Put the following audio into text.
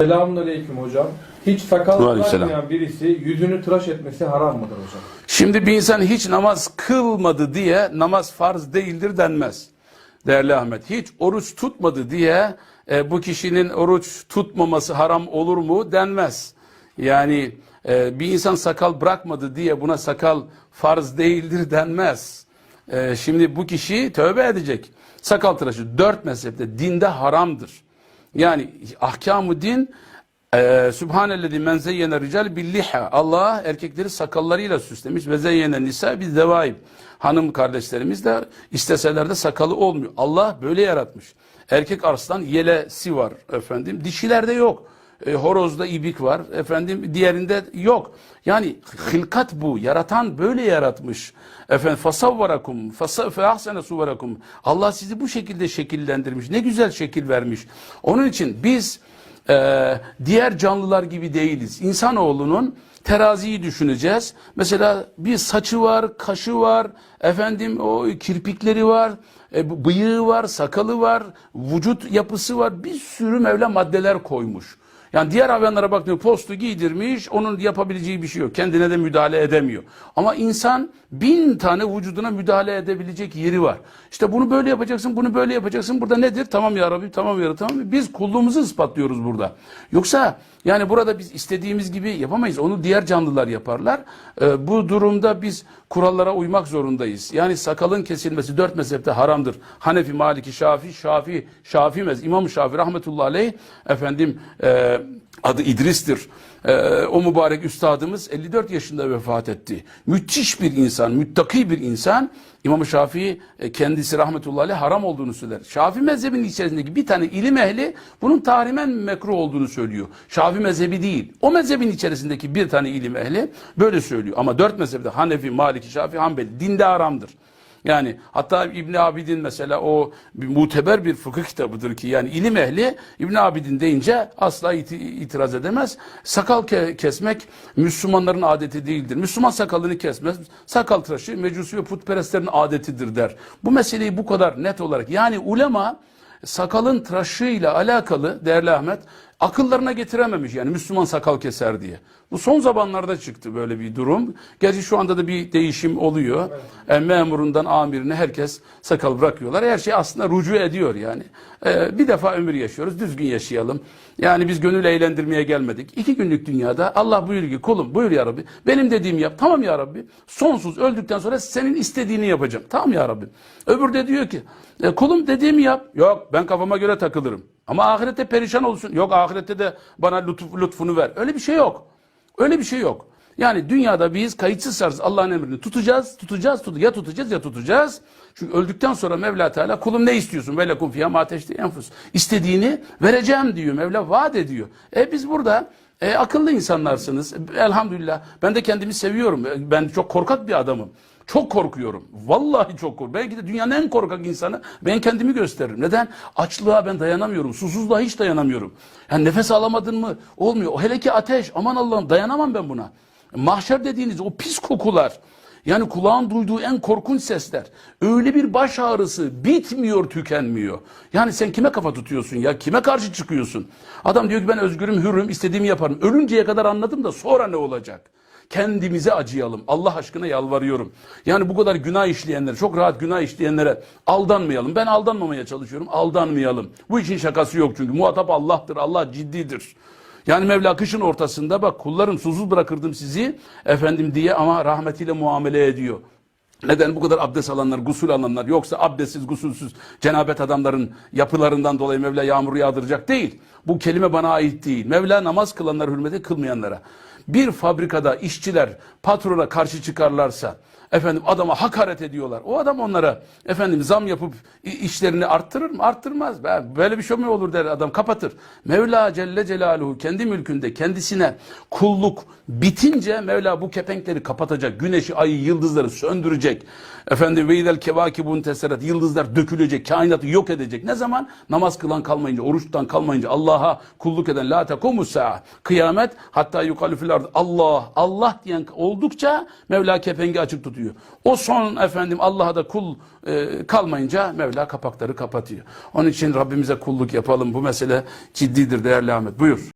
Selamünaleyküm hocam. Hiç sakal bırakmayan birisi yüzünü tıraş etmesi haram mıdır hocam? Şimdi bir insan hiç namaz kılmadı diye namaz farz değildir denmez. Değerli Ahmet, hiç oruç tutmadı diye e, bu kişinin oruç tutmaması haram olur mu denmez. Yani e, bir insan sakal bırakmadı diye buna sakal farz değildir denmez. E, şimdi bu kişi tövbe edecek. Sakal tıraşı dört mezhepte dinde haramdır. Yani ahkamı din ee, Sübhanellezi men zeyyene rical billiha. Allah erkekleri sakallarıyla süslemiş ve zeyyene nisa biz devaib. Hanım kardeşlerimiz de isteseler de sakalı olmuyor. Allah böyle yaratmış. Erkek arslan yelesi var efendim. Dişilerde yok. E, horozda ibik var. Efendim diğerinde yok. Yani hilkat bu. Yaratan böyle yaratmış. Efendim fasavvarakum fe ahsene suvarakum. Allah sizi bu şekilde şekillendirmiş. Ne güzel şekil vermiş. Onun için biz ee, diğer canlılar gibi değiliz. İnsanoğlunun teraziyi düşüneceğiz. Mesela bir saçı var, kaşı var, efendim o kirpikleri var, e, bıyığı var, sakalı var, vücut yapısı var. Bir sürü Mevla maddeler koymuş. Yani diğer hayvanlara bakıyor postu giydirmiş onun yapabileceği bir şey yok. Kendine de müdahale edemiyor. Ama insan bin tane vücuduna müdahale edebilecek yeri var. İşte bunu böyle yapacaksın bunu böyle yapacaksın. Burada nedir? Tamam ya Rabbi tamam ya Rabbi tamam. Biz kulluğumuzu ispatlıyoruz burada. Yoksa yani burada biz istediğimiz gibi yapamayız. Onu diğer canlılar yaparlar. Ee, bu durumda biz kurallara uymak zorundayız. Yani sakalın kesilmesi dört mezhepte haramdır. Hanefi, Maliki, Şafi, Şafi, Şafi mez, İmam Şafi rahmetullahi aleyh efendim e, adı İdris'tir. E, o mübarek üstadımız 54 yaşında vefat etti. Müthiş bir insan, müttaki bir insan. İmam Şafii e, kendisi rahmetullahi aleyh haram olduğunu söyler. Şafii mezhebinin içerisindeki bir tane ilim ehli bunun tahrimen mekruh olduğunu söylüyor. Şafii mezhebi değil. O mezhebin içerisindeki bir tane ilim ehli böyle söylüyor. Ama dört mezhepte Hanefi, Maliki, Şafii, Hanbeli dinde haramdır. Yani hatta İbn Abidin mesela o bir muteber bir fıkıh kitabıdır ki yani ilim ehli İbn Abidin deyince asla iti- itiraz edemez. Sakal ke- kesmek Müslümanların adeti değildir. Müslüman sakalını kesmez. Sakal tıraşı mecusi ve putperestlerin adetidir der. Bu meseleyi bu kadar net olarak yani ulema sakalın tıraşıyla alakalı değerli Ahmet akıllarına getirememiş yani Müslüman sakal keser diye. Bu son zamanlarda çıktı böyle bir durum. Gerçi şu anda da bir değişim oluyor. E, memurundan amirine herkes sakal bırakıyorlar. Her şey aslında rucu ediyor yani. E, bir defa ömür yaşıyoruz düzgün yaşayalım. Yani biz gönül eğlendirmeye gelmedik. İki günlük dünyada Allah buyuruyor ki kulum buyur ya Rabbi. Benim dediğimi yap. Tamam ya Rabbi. Sonsuz öldükten sonra senin istediğini yapacağım. Tamam ya Rabbi. Öbür de diyor ki e, kulum dediğimi yap. Yok ben kafama göre takılırım. Ama ahirette perişan olsun. Yok ahirette de bana lütuf, lütfunu ver. Öyle bir şey yok. Öyle bir şey yok. Yani dünyada biz kayıtsız Allah'ın emrini tutacağız, tutacağız, tut ya tutacağız ya tutacağız. Çünkü öldükten sonra Mevla Teala kulum ne istiyorsun? Ve lekum fiyam ateşte enfus. İstediğini vereceğim diyor. Mevla vaat ediyor. E biz burada e, akıllı insanlarsınız. Elhamdülillah. Ben de kendimi seviyorum. E, Ben çok korkak bir adamım. Çok korkuyorum. Vallahi çok korkuyorum. Belki de dünyanın en korkak insanı ben kendimi gösteririm. Neden? Açlığa ben dayanamıyorum. Susuzluğa hiç dayanamıyorum. Yani nefes alamadın mı? Olmuyor. Hele ki ateş. Aman Allah'ım dayanamam ben buna. Mahşer dediğiniz o pis kokular. Yani kulağın duyduğu en korkunç sesler. Öyle bir baş ağrısı bitmiyor, tükenmiyor. Yani sen kime kafa tutuyorsun ya? Kime karşı çıkıyorsun? Adam diyor ki ben özgürüm, hürrüm, istediğimi yaparım. Ölünceye kadar anladım da sonra ne olacak? Kendimize acıyalım. Allah aşkına yalvarıyorum. Yani bu kadar günah işleyenlere, çok rahat günah işleyenlere aldanmayalım. Ben aldanmamaya çalışıyorum. Aldanmayalım. Bu işin şakası yok çünkü. Muhatap Allah'tır. Allah ciddidir. Yani Mevla kışın ortasında bak kullarım susuz bırakırdım sizi efendim diye ama rahmetiyle muamele ediyor. Neden bu kadar abdest alanlar, gusül alanlar yoksa abdestsiz, gusülsüz cenabet adamların yapılarından dolayı Mevla yağmur yağdıracak değil. Bu kelime bana ait değil. Mevla namaz kılanlara hürmeti kılmayanlara. Bir fabrikada işçiler patrona karşı çıkarlarsa efendim adama hakaret ediyorlar. O adam onlara efendim zam yapıp işlerini arttırır mı? Arttırmaz. Böyle bir şey mi olur der adam kapatır. Mevla Celle Celaluhu kendi mülkünde kendisine kulluk bitince Mevla bu kepenkleri kapatacak. Güneşi, ayı, yıldızları söndürecek. Efendim ve idel kevakibun teseret yıldızlar dökülecek. Kainatı yok edecek. Ne zaman? Namaz kılan kalmayınca, oruçtan kalmayınca Allah'a kulluk eden la tekumus sa'a. Kıyamet hatta yukalü. Allah, Allah diyen oldukça Mevla kepengi açık tutuyor. O son efendim Allah'a da kul e, kalmayınca Mevla kapakları kapatıyor. Onun için Rabbimize kulluk yapalım. Bu mesele ciddidir değerli Ahmet. Buyur.